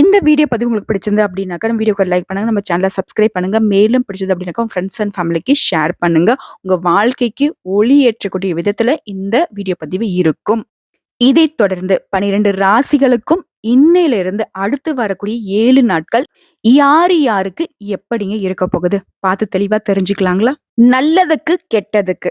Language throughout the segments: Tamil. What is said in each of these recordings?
இந்த வீடியோ பதிவு உங்களுக்கு பிடிச்சிருந்து அப்படின்னாக்கா, நம்ம வீடியோக்கு லைக் பண்ணுங்க. நம்ம சேனலை சப்ஸ்கிரைப் பண்ணுங்க. மேலும் பிடிச்சது அப்படின்னாக்கா, உங்க ஃப்ரெண்ட்ஸ் அண்ட் ஃபேமிலிக்கு ஷேர் பண்ணுங்க. உங்க வாழ்க்கைக்கு ஒளி ஏற்றக்கூடிய விதத்துல இந்த வீடியோ பதிவு இருக்கும். இதை தொடர்ந்து 12 ராசிகளுக்கும் இன்னையிலிருந்து அடுத்து வரக்கூடிய ஏழு நாட்கள் யாரு யாருக்கு எப்படிங்க இருக்க போகுது? பார்த்து தெளிவா தெரிஞ்சுக்கலாங்களா? நல்லதுக்கு, கெட்டதுக்கு,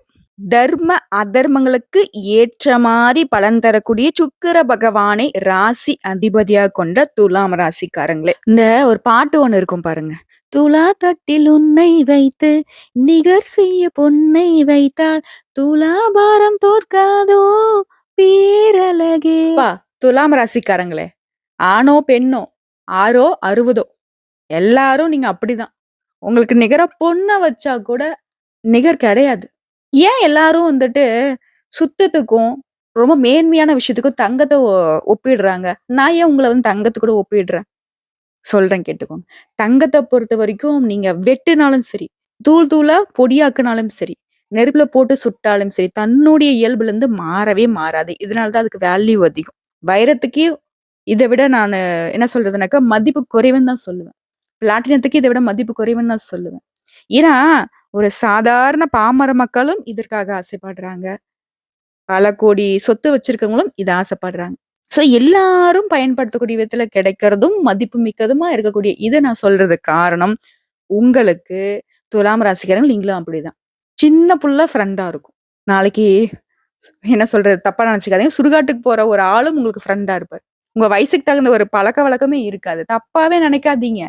தர்ம அதர்மங்களுக்கு ஏற்ற மாதிரி பலன் தரக்கூடிய சுக்கிர பகவானை ராசி அதிபதியா கொண்ட துலாம் ராசிக்காரங்களே. இந்த ஒரு பாட்டு ஒண்ணு இருக்கும் பாருங்க. துலா தட்டில் உன்னை வைத்து நிகர் செய்ய பொன்னை வைத்தால் துலாபாரம் தோற்காதோ பேரழகே. துலாம் ராசிக்காரங்களே ஆணோ பெண்ணோ ஆறோ அறுபதோ எல்லாரும் நீங்க அப்படிதான். உங்களுக்கு நிகர பொண்ணை வச்சா கூட நிகர் கிடையாது. ஏன் எல்லாரும் வந்துட்டு சுத்தத்துக்கும், ரொம்ப மேன்மையான விஷயத்துக்கும் தங்கத்த ஒ ஒப்பிடுறாங்க. நான் ஏன் உங்கள வந்து தங்கத்து கூட ஒப்பிடுறேன்? சொல்றேன் கேட்டுக்கோங்க. தங்கத்த பொறுத்தவரைக்கும் நீங்க வெட்டுனாலும் சரி, தூள் தூளா பொடியாக்குனாலும் சரி, நெருப்புல போட்டு சுட்டாலும் சரி, தன்னுடைய இயல்புலருந்து மாறவே மாறாது. இதனால தான் அதுக்கு வேல்யூ அதிகம். வைரத்துக்கே இத விட நானு என்ன சொல்றதுனாக்கா, மதிப்பு குறைவுன்னு தான் சொல்லுவேன். பிளாட்டினத்துக்கு இத விட மதிப்பு குறைவுன்னு தான் சொல்லுவேன். ஏன்னா, ஒரு சாதாரண பாமர மக்களும் இதற்காக ஆசைப்படுறாங்க. பல கோடி சொத்து வச்சிருக்கவங்களும் இதை ஆசைப்படுறாங்க. ஸோ எல்லாரும் பயன்படுத்தக்கூடிய விதத்துல கிடைக்கிறதும், மதிப்பு மிக்கதுமா இருக்கக்கூடிய இதை நான் சொல்றது காரணம், உங்களுக்கு துலாம் ராசிக்காரங்க நீங்களும் அப்படிதான். சின்ன புள்ள ஃப்ரெண்டா இருக்கும். நாளைக்கு என்ன சொல்றது? தப்பா நினைச்சுக்காதீங்க. சுடுகாட்டுக்கு போற ஒரு ஆளும் உங்களுக்கு ஃப்ரெண்டா இருப்பார் உங்க வயசுக்கு தகுந்த ஒரு பழக்க வழக்கமே இருக்காது. தப்பாவே நினைக்காதீங்க.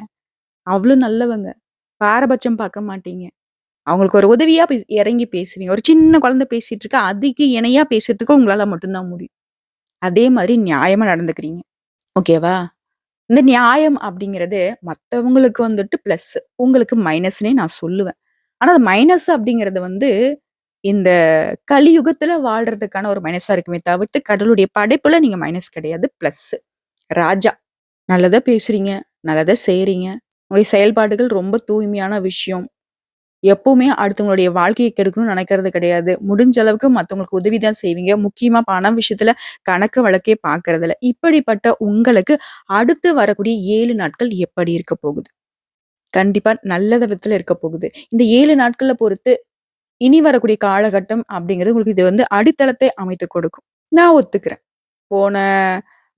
அவ்வளோ நல்லவங்க. பாரபட்சம் பார்க்க மாட்டீங்க. அவங்களுக்கு ஒரு உதவியா பேஸ் இறங்கி பேசுவீங்க. ஒரு சின்ன குழந்தை பேசிட்டு இருக்கா, அதுக்கு இணையா பேசுறதுக்கு உங்களால மட்டும்தான் முடியும். அதே மாதிரி நியாயமா நடந்துக்கிறீங்க. ஓகேவா? இந்த நியாயம் அப்படிங்கிறது மற்றவங்களுக்கு வந்துட்டு பிளஸ். உங்களுக்கு மைனஸ்னே நான் சொல்லுவேன். ஆனா அது மைனஸ் அப்படிங்கிறது வந்து, இந்த கலியுகத்துல வாழ்றதுக்கான ஒரு மைனஸா இருக்குமே தவிர்த்து, கடவுளுடைய படைப்புல நீங்க மைனஸ் கிடையாது. பிளஸ். ராஜா. நல்லதா பேசுறீங்க, நல்லதா செய்றீங்க. உங்களுடைய செயல்பாடுகள் ரொம்ப தூய்மையான விஷயம். எப்பவுமே அடுத்தவங்களுடைய வாழ்க்கையை கெடுக்கணும்னு நினைக்கிறது கிடையாது. முடிஞ்ச அளவுக்கு மத்தவங்களுக்கு உதவி தான் செய்வீங்க. முக்கியமா பணம் விஷயத்துல கணக்கு வழக்கே பார்க்கறதில்ல. இப்படிப்பட்ட உங்களுக்கு அடுத்து வரக்கூடிய ஏழு நாட்கள் எப்படி இருக்க போகுது? கண்டிப்பா நல்ல விதத்துல இருக்க போகுது. இந்த ஏழு நாட்கள பொறுத்து, இனி வரக்கூடிய காலகட்டம் அப்படிங்கிறது உங்களுக்கு இது வந்து அடித்தளத்தை அமைத்து கொடுக்கும். நான் ஒத்துக்கிறேன். போன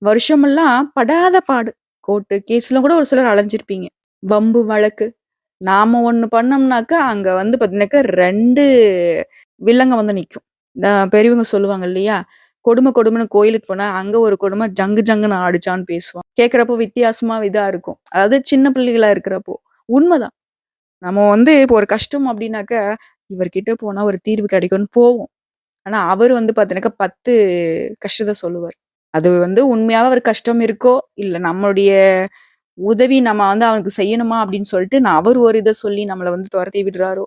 வருஷமெல்லாம் படாத பாடு. கோர்ட்டு, கேஸ்ல கூட ஒரு சிலர் அலைஞ்சிருப்பீங்க. வம்பு, வழக்கு. நாம ஒண்ணு பண்ணோம்னாக்கா, அங்க வந்து பார்த்தீங்கன்னாக்கா 2 வில்லங்க வந்து நிக்கும். இந்த பெரியவங்க சொல்லுவாங்க இல்லையா? கொடும கொடுமன்னு கோயிலுக்கு போனா, அங்க ஒரு கொடும ஜங்கு ஜங்குன்னு ஆடுச்சான்னு பேசுவான். கேட்கிறப்போ வித்தியாசமா இதா இருக்கும். அதாவது சின்ன பிள்ளைகளா இருக்கிறப்போ. உண்மதான். நம்ம வந்து இப்போ ஒரு கஷ்டம் அப்படின்னாக்கா, இவர்கிட்ட போனா ஒரு தீர்வு கிடைக்கும்னு போவோம். ஆனா அவரு வந்து பார்த்தீங்கன்னாக்கா 10 கஷ்டத்த சொல்லுவாரு. அது வந்து உண்மையாவே ஒரு கஷ்டம் இருக்கோ, இல்ல நம்மளுடைய உதவி நம்ம வந்து அவனுக்கு செய்யணுமா அப்படின்னு சொல்லிட்டு, நான் அவர் ஒரு இதை சொல்லி நம்மளை வந்து துரத்தி விடுறாரோ?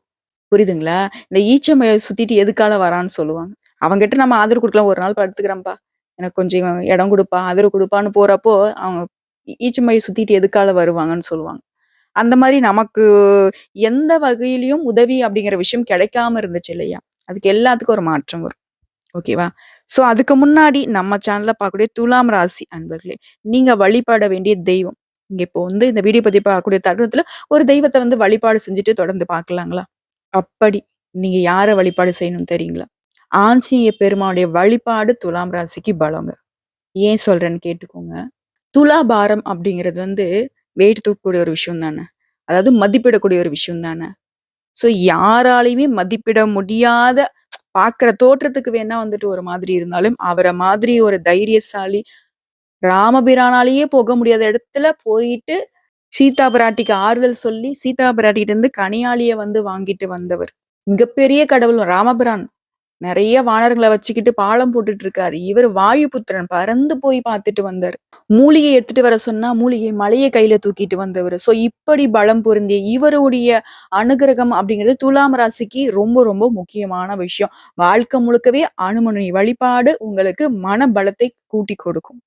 புரியுதுங்களா? இந்த ஈச்ச சுத்திட்டு எதுக்கால வரான்னு சொல்லுவாங்க. அவன்கிட்ட நம்ம ஆதரவு கொடுக்கலாம் "ஒரு நாள் படுத்துக்கிறேன்ப்பா. எனக்கு கொஞ்சம் இடம் கொடுப்பா ஆதரவு கொடுப்பான்னு போறப்போ, அவங்க ஈச்சமையை சுத்திட்டு எதுக்கால வருவாங்கன்னு சொல்லுவாங்க. அந்த மாதிரி நமக்கு எந்த வகையிலையும் உதவி அப்படிங்கிற விஷயம் கிடைக்காம இருந்துச்சு இல்லையா? அதுக்கு எல்லாத்துக்கும் ஒரு மாற்றம் வரும். ஓகேவா? ஸோ அதுக்கு முன்னாடி நம்ம சேனலில் பார்க்கக்கூடிய துலாம் ராசி அன்பர்களே, நீங்க வழிபட வேண்டிய தெய்வம். நீங்க இப்போ வந்து இந்த வீடியோ பத்தி பார்க்கக்கூடிய தருணத்துல ஒரு தெய்வத்தை வந்து வழிபாடு செஞ்சுட்டு தொடர்ந்து பார்க்கலாங்களா? அப்படி நீங்க யாரை வழிபாடு செய்யணும்னு தெரியுங்களா? ஆஞ்சநேய பெருமானுடைய வழிபாடு துலாம் ராசிக்கு பலங்க. ஏன் சொல்றேன்னு கேட்டுக்கோங்க. துலாபாரம் அப்படிங்கிறது வந்து வெயிட் தூக்கக்கூடிய ஒரு விஷயம் தானே. அதாவது மதிப்பிடக்கூடிய ஒரு விஷயம் தானே. ஸோ யாராலயுமே மதிப்பிட முடியாத பார்க்குற தோற்றத்துக்கு வேணா வந்துட்டு ஒரு மாதிரி இருந்தாலும், அவர மாதிரி ஒரு தைரியசாலி, ராமபிரானாலேயே போக முடியாத இடத்துல போயிட்டு, சீதா பிராட்டிக்கு ஆறுதல் சொல்லி, சீதா பிராட்டிகிட்டருந்து கனியாழிய வந்து வாங்கிட்டு வந்தவர். மிகப்பெரிய கடவுள் ராமபிரான். நிறைய வானர்களை வச்சுக்கிட்டு பாலம் போட்டுட்டு இருக்காரு. இவர் வாயு புத்திரன் பறந்து போய் பார்த்துட்டு வந்தாரு. மூலிகை எடுத்துட்டு வர சொன்னா, மூலிகை மலையை கையில தூக்கிட்டு வந்தவரு. சோ இப்படி பலம் பொருந்திய இவருடைய அனுகிரகம் அப்படிங்கிறது துலாம் ராசிக்கு ரொம்ப ரொம்ப முக்கியமான விஷயம். வாழ்க்கை முழுக்கவே அனுமனி வழிபாடு உங்களுக்கு மன பலத்தை கூட்டி கொடுக்கும்.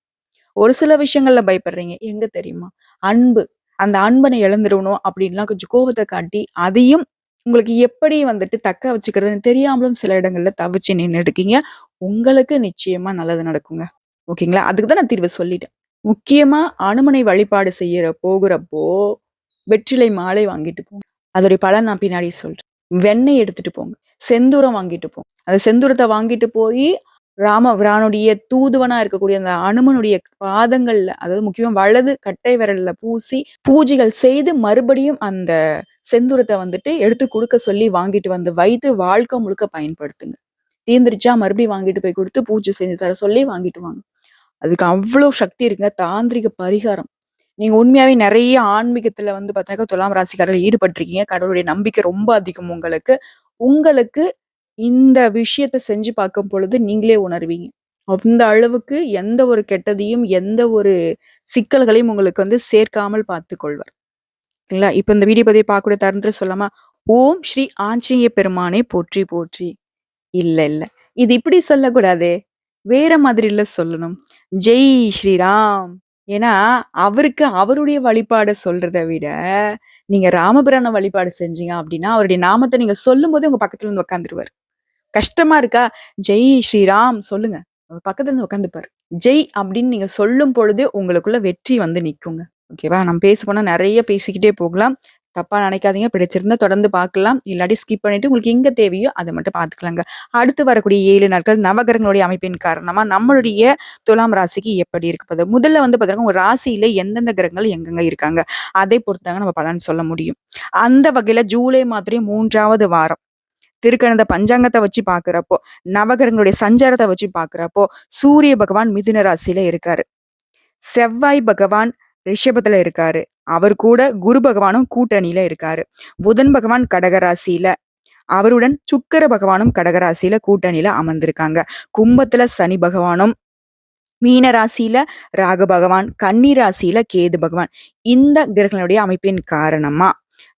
ஒரு சில விஷயங்கள்ல பயப்படுறீங்க. எங்க தெரியுமா? அன்பு. அந்த அன்பனை இழந்துடணும் அப்படின்லாம் கொஞ்சம் கோபத்தை காட்டி, அதையும் உங்களுக்கு எப்படி வந்துட்டு தக்க வச்சுக்கிறதுன்னு தெரியாமலும் சில இடங்கள்ல தவிச்சு நின்று இருக்கீங்க. உங்களுக்கு நிச்சயமா நல்லது நடக்குங்க. ஓகேங்களா? அதுக்கு தான் நான் தீர்வு சொல்லிட்டேன். முக்கியமா அனுமனை வழிபாடு செய்யற போகிறப்போ வெற்றிலை மாலை வாங்கிட்டு போங்க. அதோடைய பலன் நான் பின்னாடி சொல்றேன். வெண்ணெய் எடுத்துட்டு போங்க. செந்தூரம் வாங்கிட்டு போங்க. அந்த செந்தூரத்தை வாங்கிட்டு போய் ராமபிரானுடைய தூதுவனா இருக்கக்கூடிய அந்த அனுமனுடைய பாதங்கள்ல, அதாவது முக்கியமா வலது கட்டை விரல்ல பூசி, பூஜைகள் செய்து மறுபடியும் அந்த செந்துரத்தை வந்துட்டு எடுத்து கொடுக்க சொல்லி வாங்கிட்டு வந்து வைத்து வாழ்க்கை முழுக்க பயன்படுத்துங்க. தீந்திரிச்சா மறுபடியும் வாங்கிட்டு போய் கொடுத்து பூஜை செஞ்சு தர சொல்லி வாங்கிட்டு வாங்க. அதுக்கு அவ்வளோ சக்தி இருக்குங்க. தாந்திரிக பரிகாரம். நீங்க உண்மையாவே நிறைய ஆன்மீகத்துல வந்து பார்த்தீங்கன்னா, துலாம் ராசிக்காரர்கள் ஈடுபட்டிருக்கீங்க. கடவுளுடைய நம்பிக்கை ரொம்ப அதிகம் உங்களுக்கு. உங்களுக்கு இந்த விஷயத்த செஞ்சு பார்க்கும் பொழுது நீங்களே உணர்வீங்க. அந்த அளவுக்கு எந்த ஒரு கெட்டதையும், எந்த ஒரு சிக்கல்களையும் உங்களுக்கு வந்து சேர்க்காமல் பார்த்துக் கொள்வார். இல்ல இப்ப இந்த வீடியோ பதிவை பார்க்கக்கூடிய தருணத்துல சொல்லாமா? ஓம் ஸ்ரீ ஆஞ்சநேய பெருமானே போற்றி போற்றி. இல்ல, இல்ல. இது இப்படி சொல்லக்கூடாதே. வேற மாதிரில சொல்லணும். ஜெய் ஸ்ரீராம். ஏன்னா, அவருக்கு அவருடைய வழிபாட சொல்றத விட, நீங்க ராமபிரான வழிபாடு செஞ்சீங்க அப்படின்னா, அவருடைய நாமத்த நீங்க சொல்லும்போதே உங்க பக்கத்துல வந்து உட்கார்ந்துருவாரு. கஷ்டமா இருக்கா? ஜெய் ஸ்ரீராம் சொல்லுங்க. பக்கத்துல இருந்து உட்காந்துப்பாரு. ஜெய் அப்படின்னு நீங்க சொல்லும் பொழுதே உங்களுக்குள்ள வெற்றி வந்து நிற்குங்க ஓகேவா? நம்ம பேச போனா நிறைய பேசிக்கிட்டே போகலாம். தப்பா நினைக்காதீங்க. பிடிச்சிருந்தா தொடர்ந்து பார்க்கலாம். இல்லாட்டி ஸ்கிப் பண்ணிட்டு உங்களுக்கு எங்க தேவையோ அதை மட்டும் பார்த்துக்கலாங்க. அடுத்து வரக்கூடிய ஏழு நாட்கள் நவகரங்களுடைய அமைப்பின் காரணமா நம்மளுடைய துலாம் ராசிக்கு எப்படி இருக்குது முதல்ல வந்து பார்த்தீங்கன்னா, உங்க ராசியில எந்தெந்த கிரகங்கள் எங்கெங்க இருக்காங்க? அதை பொறுத்தாங்க நம்ம பலன் சொல்ல முடியும். அந்த வகையில ஜூலை மாதிரி மூன்றாவது வாரம். திருக்கணந்த பஞ்சாங்கத்தை வச்சு பார்க்குறப்போ நவகரங்களுடைய சஞ்சாரத்தை வச்சு பார்க்குறப்போ சூரிய பகவான் மிதுன ராசியில இருக்காரு. செவ்வாய் பகவான் ரிஷபத்துல இருக்காரு. அவர் கூட குரு பகவானும் கூட்டணியில இருக்காரு. புதன் பகவான் கடகராசியில் அவருடன் சுக்கர பகவானும் கடகராசியில் கூட்டணியில் கூட்டணியில அமர்ந்திருக்காங்க. கும்பத்துல சனி பகவானும், மீன ராசியில ராகு பகவான், கன்னி ராசியில கேது பகவான். இந்த கிரகங்களுடைய அமைப்பின் காரணமா,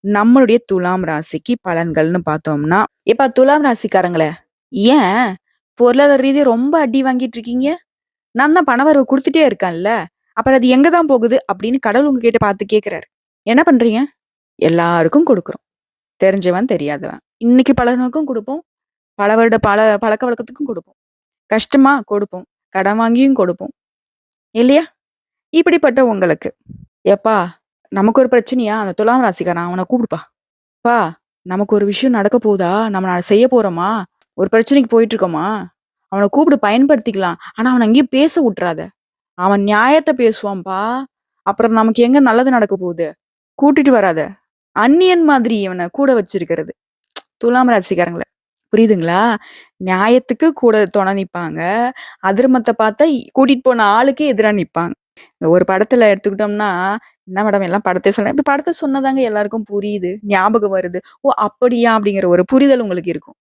நம்மளுடைய துலாம் ராசிக்கு பலன்கள்னு பார்த்தோம்னா, இப்ப துலாம் ராசிக்காரங்களே, ஏன் பொருளாதார ரீதியாக ரொம்ப அடி வாங்கிட்டு இருக்கீங்க? நான் தான் பணவரவு கொடுத்துட்டே இருக்கேன்ல. அப்புறம் அது எங்க தான் போகுது? அப்படின்னு கடவுள் உங்ககிட்ட பார்த்து கேட்கிறாரு. என்ன பண்றீங்க? எல்லாருக்கும் கொடுக்குறோம் தெரிஞ்சவன், தெரியாதவன். இன்னைக்கு பலனுக்கும் கொடுப்போம் பல வருட பல பழக்க வழக்கத்துக்கும் கொடுப்போம் கஷ்டமா? கொடுப்போம். கடன் வாங்கியும் கொடுப்போம். இல்லையா? இப்படிப்பட்ட உங்களுக்கு, "எப்பா நமக்கு ஒரு பிரச்சனையா? அந்த துலாம் ராசிக்காரன் அவன கூப்பிடுப்பா. பா நமக்கு ஒரு விஷயம் நடக்க போதா நம்ம செய்ய போறோமா? ஒரு பிரச்சனைக்கு போயிட்டு இருக்கோமா? அவனை கூப்பிடு பயன்படுத்திக்கலாம். ஆனா அவனை எங்கேயும் பேச விட்டுறாத அவன் நியாயத்தை பேசுவான்பா. அப்புறம் நமக்கு எங்க நல்லது நடக்க போகுது? கூட்டிட்டு வராத." அந்நியன் மாதிரி இவனை கூட வச்சிருக்கிறது. துலாம் ராசிக்காரங்கள. புரியுதுங்களா? நியாயத்துக்கு கூட துணை நிப்பாங்க. அதிர்மத்தை பார்த்தா கூட்டிட்டு போன ஆளுக்கே எதிரா நிப்பாங்க. இந்த ஒரு படத்துல எடுத்துக்கிட்டோம்னா, என்ன மேடம் எல்லாம் படத்தை சொல்றேன். இப்போ படத்தை சொன்னதாங்க எல்லாருக்கும் புரியுது. ஞாபகம் வருது. ஓ! அப்படியா? அப்படிங்கிற ஒரு புரிதல் உங்களுக்கு இருக்கும்.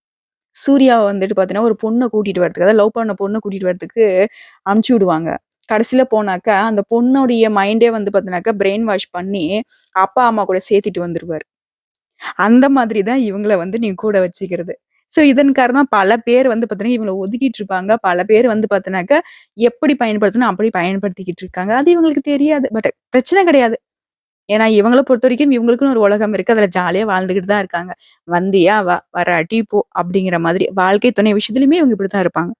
சூர்யா வந்துட்டு பார்த்தீங்கன்னா, ஒரு பொண்ண கூட்டிட்டு வரதுக்கு, அதாவது லவ் பண்ண பொண்ணை கூட்டிட்டு வரதுக்கு அமுச்சு விடுவாங்க. கடைசியில போனாக்கா, அந்த பொண்ணுடைய மைண்டே வந்து பார்த்தீங்கன்னாக்கா, பிரெயின் வாஷ் பண்ணி, அப்பா, அம்மா கூட சேர்த்துட்டு வந்துடுவார் அந்த மாதிரி தான் இவங்கள வந்து நீ கூட வச்சுக்கிறது. ஸோ இதன் காரணமாக பல பேர் வந்து பார்த்தீங்கன்னா, இவங்களை ஒதுக்கிட்டு இருப்பாங்க. பல பேர் வந்து பார்த்தீங்கன்னாக்கா, எப்படி பயன்படுத்தணும் அப்படி பயன்படுத்திக்கிட்டு இருக்காங்க. அது இவங்களுக்கு தெரியாது. பட் பிரச்சனை கிடையாது. ஏன்னா இவங்கள பொறுத்தவரைக்கும் இவங்களுக்குன்னு ஒரு உலகம் இருக்கு. அதுல ஜாலியா வாழ்ந்துகிட்டு தான் இருக்காங்க. வந்தியா வா, வராட்டி போ அப்படிங்கிற மாதிரி வாழ்க்கை துணை விஷயத்துலயுமே இவங்க இப்படித்தான் இருப்பாங்க.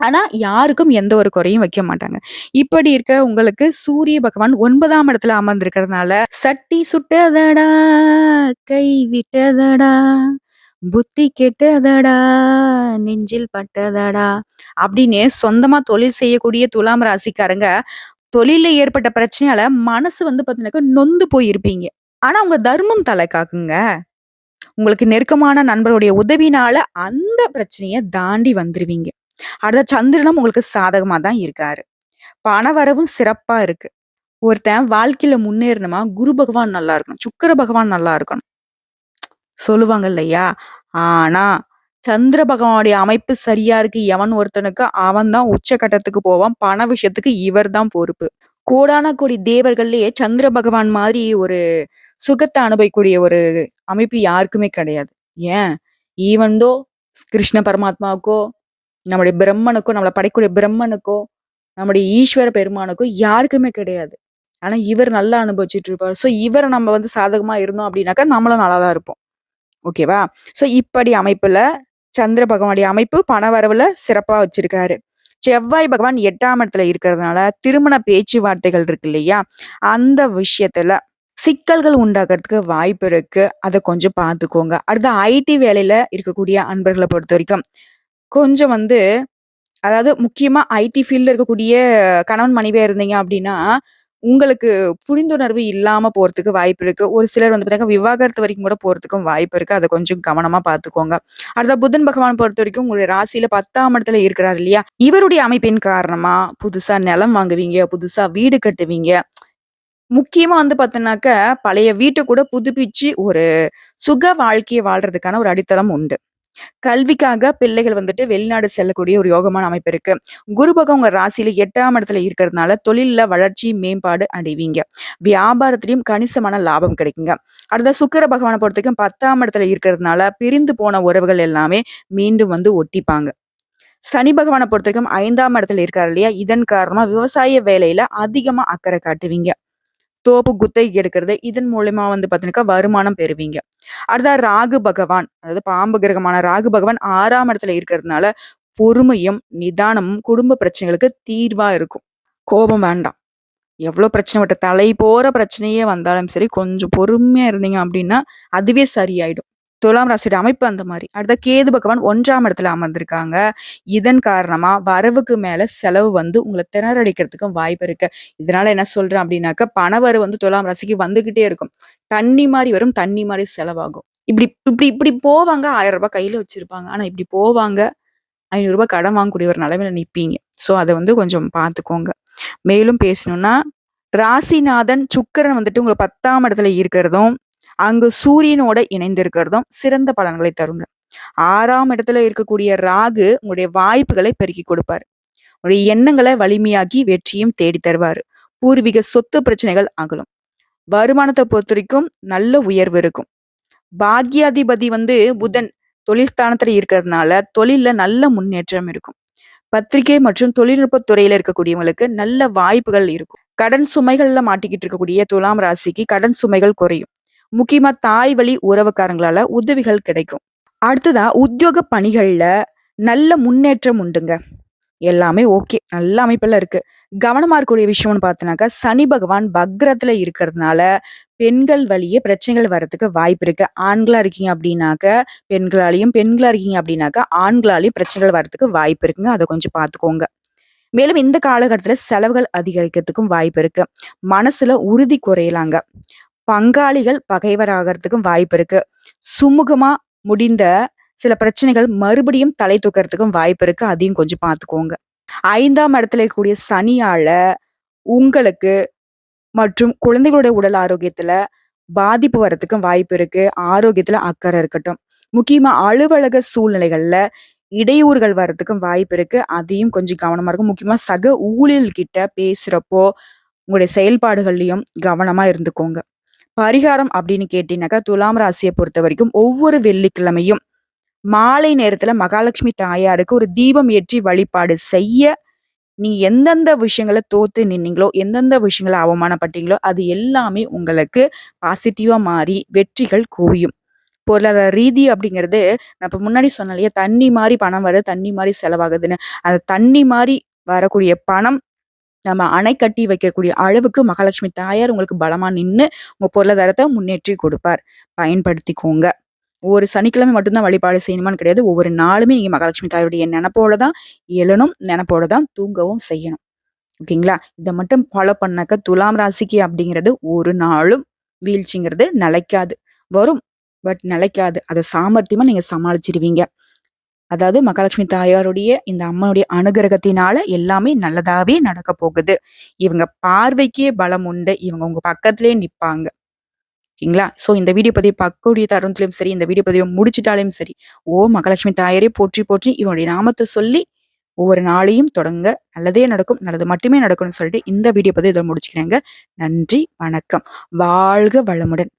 ஆனா யாருக்கும் எந்த ஒரு குறையும் வைக்க மாட்டாங்க. இப்படி இருக்க உங்களுக்கு சூரிய பகவான் ஒன்பதாம் இடத்துல அமர்ந்திருக்கிறதுனால, "சட்டி சுட்டதடா, கை விட்டதடா, புத்தி கெட்டதடா, நெஞ்சில் பட்டதடா" அப்படின்னு சொந்தமா தொழில் செய்யக்கூடிய துலாம் ராசிக்காரங்க, தொழில ஏற்பட்ட பிரச்சனையால மனசு வந்து பார்த்தீங்கன்னாக்கா நொந்து போயிருப்பீங்க. ஆனா உங்க தர்மம் தலை காக்குங்க. உங்களுக்கு நெருக்கமான நண்பருடைய உதவினால அந்த பிரச்சனைய தாண்டி வந்துருவீங்க. அடுத்த சந்திரனும் உங்களுக்கு சாதகமா தான் இருக்காரு. பணவரவும் சிறப்பா இருக்கு. ஒருத்தன் வாழ்க்கையில முன்னேறணுமா, குரு பகவான் நல்லா இருக்கணும். சுக்கர பகவான் நல்லா இருக்கணும். சொல்லுவாங்க இல்லையா? ஆனா, சந்திர பகவானுடைய அமைப்பு சரியா இருக்கு எவன் ஒருத்தனுக்கு அவன் தான் உச்சகட்டத்துக்கு போவான். பண விஷயத்துக்கு இவர் தான் பொறுப்பு. கோடான கோடி தேவர்கள்லயே சந்திர பகவான் மாதிரி ஒரு சுகத்தை அனுபவிக்கக்கூடிய ஒரு அமைப்பு யாருக்குமே கிடையாது. ஏன்? ஈவன் தோ கிருஷ்ண பரமாத்மாவுக்கோ, நம்முடைய பிரம்மனுக்கோ, நம்மள படைக்கூடிய பிரம்மனுக்கோ, நம்முடைய ஈஸ்வர பெருமானுக்கோ யாருக்குமே கிடையாது. ஆனா இவர் நல்லா அனுபவிச்சுட்டு இருப்பார் ஸோ இவரை நம்ம வந்து சாதகமா இருந்தோம் அப்படின்னாக்கா, நம்மளும் நல்லா தான் இருப்போம். ஓகேவா? ஸோ இப்படி அமைப்புல சந்திர பகவானுடைய அமைப்பு பணவரவுல சிறப்பா வச்சிருக்காரு. செவ்வாய் பகவான் எட்டாம் இடத்துல இருக்கிறதுனால, திருமண பேச்சுவார்த்தைகள் இருக்கு இல்லையா? அந்த விஷயத்துல சிக்கல்கள் உண்டாக்குறதுக்கு வாய்ப்பு இருக்கு. அதை கொஞ்சம் பார்த்துக்கோங்க. அடுத்து ஐடி வேலையில இருக்கக்கூடிய அன்பர்களை பொறுத்த வரைக்கும் கொஞ்சம் வந்து அதாவது முக்கியமா ஐடி ஃபீல்ட்ல இருக்கக்கூடிய கணவன் மனைவியா இருந்தீங்க அப்படின்னா, உங்களுக்கு புரிந்துணர்வு இல்லாம போறதுக்கு வாய்ப்பு இருக்கு. ஒரு சிலர் வந்து பார்த்தீங்கன்னா, விவாகரத்து வரைக்கும் கூட போறதுக்கும் வாய்ப்பு இருக்கு. அதை கொஞ்சம் கவனமா பார்த்துக்கோங்க. அடுத்த புதன் பகவான் பொறுத்த வரைக்கும் உங்களுடைய ராசியில 10ஆம் இடத்துல இருக்கிறார் இல்லையா? இவருடைய அமைப்பின் காரணமா புதுசா நிலம் வாங்குவீங்க, புதுசா வீடு கட்டுவீங்க. முக்கியமா வந்து பார்த்தோன்னாக்க பழைய வீட்டை கூட புதுப்பிச்சு ஒரு சுக வாழ்க்கையை வாழ்றதுக்கான ஒரு அடித்தளம் உண்டு. கல்விக்காக பிள்ளைகள் வந்துட்டு வெளிநாடு செல்லக்கூடிய ஒரு யோகமான அமைப்பு இருக்கு. குரு பகவான் உங்க ராசியில எட்டாம் இடத்துல இருக்கிறதுனால, தொழில்ல வளர்ச்சி, மேம்பாடு அடைவீங்க. வியாபாரத்திலையும் கணிசமான லாபம் கிடைக்குங்க. அடுத்த சுக்கர பகவான பொறுத்தவரைக்கும் 10ஆம் இடத்துல இருக்கிறதுனால, பிரிந்து போன உறவுகள் எல்லாமே மீண்டும் வந்து ஒட்டிப்பாங்க. சனி பகவான பொறுத்தவரைக்கும் ஐந்தாம் இடத்துல இருக்காரு இல்லையா? இதன் காரணமா விவசாய வேலையில அதிகமா அக்கறை காட்டுவீங்க. தோப்பு குத்தகைக்கு எடுக்கிறது, இதன் மூலயமா வந்து பார்த்தீங்கன்னா வருமானம் பெறுவீங்க. அடுத்ததா ராகு பகவான், அதாவது பாம்பு கிரகமான ராகு பகவான் ஆறாம் இடத்துல இருக்கிறதுனால, பொறுமையும், நிதானமும் குடும்ப பிரச்சனைகளுக்கு தீர்வா இருக்கும். கோபம் வேண்டாம். எவ்வளோ பிரச்சனை விட்ட தலை போற பிரச்சனையே வந்தாலும் சரி, கொஞ்சம் பொறுமையா இருந்தீங்க அப்படின்னா, அதுவே சரியாயிடும். துலாம் ராசியோட அமைப்பு அந்த மாதிரி அடுத்த கேது பகவான் ஒன்றாம் இடத்துல அமர்ந்திருக்காங்க. இதன் காரணமா வரவுக்கு மேல செலவு வந்து உங்களை திணறடிக்கிறதுக்கும் வாய்ப்பு இருக்கு. இதனால என்ன சொல்றேன் அப்படின்னாக்கா, பணவரவு வந்து துலாம் ராசிக்கு வந்துகிட்டே இருக்கும். தண்ணி மாதிரி வரும், தண்ணி மாதிரி செலவாகும். இப்படி இப்படி இப்படி போவாங்க. ஆயிரம் ரூபாய் கையில வச்சிருப்பாங்க. ஆனா இப்படி போவாங்க. ரூ. 500 கடன் வாங்கக்கூடிய ஒரு நிலைமையில நிப்பீங்க. ஸோ அதை வந்து கொஞ்சம் பார்த்துக்கோங்க. மேலும் பேசணும்னா, ராசிநாதன் சுக்கரன் வந்துட்டு உங்களை பத்தாம் இடத்துல இருக்கிறதும், அங்கு சூரியனோட இணைந்திருக்கிறதும் சிறந்த பலன்களை தருங்க. ஆறாம் இடத்துல இருக்கக்கூடிய ராகு உங்களுடைய வாய்ப்புகளை பெருக்கி கொடுப்பாரு. உங்களுடைய எண்ணங்களை வலிமையாக்கி வெற்றியும் தேடித் தருவாரு. பூர்வீக சொத்து பிரச்சனைகள் அகலும். வருமானத்தை பொறுத்தவரைக்கும் நல்ல உயர்வு இருக்கும். பாக்யாதிபதி வந்து புதன் தொழில்ஸ்தானத்துல இருக்கிறதுனால, தொழில்ல நல்ல முன்னேற்றம் இருக்கும். பத்திரிகை மற்றும் தொழில்நுட்ப துறையில இருக்கக்கூடியவங்களுக்கு நல்ல வாய்ப்புகள் இருக்கும். கடன் சுமைகள்ல மாட்டிக்கிட்டு இருக்கக்கூடிய துலாம் ராசிக்கு கடன் சுமைகள் குறையும். முக்கியமா தாய் வழி உறவுக்காரங்களால உதவிகள் கிடைக்கும். அடுத்ததா உத்தியோக பணிகள்ல நல்ல முன்னேற்றம் உண்டுங்க. எல்லாமே ஓகே. நல்ல அமைப்பெல்லாம் இருக்கு. கவனமா இருக்கக்கூடிய விஷயம்னு பார்த்தோன்னாக்கா சனி பகவான் பக்ரத்துல இருக்கிறதுனால, பெண்கள் வழியே பிரச்சனைகள் வரதுக்கு வாய்ப்பு இருக்கு. ஆண்களா இருக்கீங்க அப்படின்னாக்க, பெண்களாலையும் பெண்களா இருக்கீங்க அப்படின்னாக்கா, ஆண்களாலையும் பிரச்சனைகள் வர்றதுக்கு வாய்ப்பு இருக்குங்க. அதை கொஞ்சம் பார்த்துக்கோங்க. மேலும் இந்த காலகட்டத்தில் செலவுகள் அதிகரிக்கிறதுக்கும் வாய்ப்பு இருக்கு. மனசுல உறுதி குறையலாங்க. பங்காளிகள் பகைவராகறதுக்கும் வாய்ப்பு இருக்கு. சுமூகமா முடிந்த சில பிரச்சனைகள் மறுபடியும் தலை தூக்கிறதுக்கும் வாய்ப்பு இருக்கு. அதையும் கொஞ்சம் பார்த்துக்கோங்க. ஐந்தாம் இடத்துல இருக்கக்கூடிய சனியால உங்களுக்கு மற்றும் குழந்தைகளுடைய உடல் ஆரோக்கியத்துல பாதிப்பு வரத்துக்கும் வாய்ப்பு இருக்கு. ஆரோக்கியத்துல அக்கறை இருக்கட்டும். முக்கியமா அலுவலக சூழ்நிலைகள்ல இடையூறுகள் வரத்துக்கும் வாய்ப்பு இருக்கு. அதையும் கொஞ்சம் கவனமா இருக்கும். முக்கியமா சக ஊழியர்கிட்ட பேசுறப்போ, உங்களுடைய செயல்பாடுகள்லயும் கவனமா இருந்துக்கோங்க. பரிகாரம் அப்படின்னு கேட்டீங்கன்னாக்கா, துலாம் அரசியை பொறுத்த வரைக்கும் ஒவ்வொரு வெள்ளிக்கிழமையும் மாலை நேரத்துல மகாலட்சுமி தாயாருக்கு ஒரு தீபம் ஏற்றி வழிபாடு செய்ய நீ எந்தெந்த விஷயங்களை தோத்து நின்னீங்களோ, எந்தெந்த விஷயங்களை அவமானப்பட்டீங்களோ, அது எல்லாமே உங்களுக்கு பாசிட்டிவா மாறி வெற்றிகள் குவியும். பொருளாதார ரீதி அப்படிங்கிறது, நான் இப்ப முன்னாடி சொன்னாலேயே தண்ணி மாதிரி பணம் வருது, தண்ணி மாதிரி செலவாகுதுன்னு. அந்த தண்ணி மாதிரி வரக்கூடிய பணம், நம்ம அணை கட்டி வைக்கக்கூடிய அளவுக்கு மகாலட்சுமி தாயார் உங்களுக்கு பலமா நின்று உங்க பொருளாதாரத்தை முன்னேற்றி கொடுப்பார். பயன்படுத்திக்கோங்க. ஒரு சனிக்கிழமை மட்டும்தான் வழிபாடு செய்யணுமான்னு கிடையாது. ஒவ்வொரு நாளுமே நீங்க மகாலட்சுமி தாயுடைய நெனப்போட தான் எழணும், நெனப்போட தான் தூங்கவும் செய்யணும். ஓகேங்களா? இதை மட்டும் ஃபாலோ பண்ணாக்க துலாம் ராசிக்கு அப்படிங்கிறது ஒரு நாளும் வீழ்ச்சிங்கிறது நிலைக்காது. வரும். பட் நிலைக்காது. அதை சாமர்த்தியமா நீங்க சமாளிச்சிருவீங்க. அதாவது மகாலட்சுமி தாயாருடைய இந்த அம்மனுடைய அனுகிரகத்தினால எல்லாமே நல்லதாவே நடக்கப் போகுது. இவங்க பார்வைக்கே பலம் உண்டு. இவங்க உங்க பக்கத்திலே நிற்பாங்க ஓகேங்களா? ஸோ இந்த வீடியோ பதிவு பார்க்கக்கூடிய தருணத்திலும் சரி, இந்த வீடியோ பதிவை முடிச்சிட்டாலையும் சரி, ஓ மகாலட்சுமி தாயாரே போற்றி போற்றி இவனுடைய நாமத்தை சொல்லி ஒவ்வொரு நாளையும் தொடங்க. நல்லதே நடக்கும். நல்லது மட்டுமே நடக்கும்னு சொல்லிட்டு இந்த வீடியோ பதிவு இதை முடிச்சுக்கிறேங்க. நன்றி, வணக்கம். வாழ்க வளமுடன்.